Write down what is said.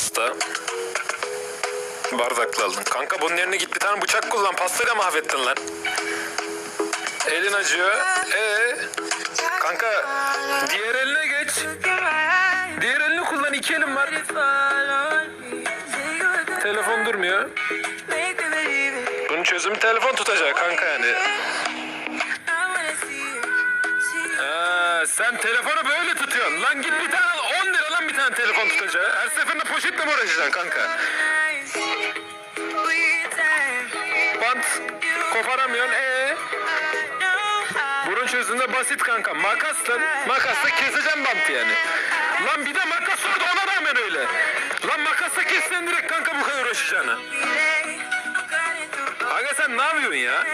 pasta. Bardakla aldın. Kanka bunun yerine git bir tane bıçak kullan. Pastayla mahvettin lan. Elin acıyor. Ee, kanka diğer eline geç. Diğer elini kullan. iki elin var. Telefon durmuyor. Bunun çözümü telefon tutacak kanka yani. Ha, sen telefonu böyle tutuyorsun. Lan git bir tane al. 10 lira lan bir tutacağı. Her seferinde poşetle mi uğraşacaksın kanka? Bant koparamıyorsun. Ee, bunun çözümü de basit kanka. Makasla, makasla keseceğim bantı yani. Lan bir de makas orada ona rağmen öyle. Lan makasla kessen direkt kanka bu kadar uğraşacağını. Aga sen ne yapıyorsun ya?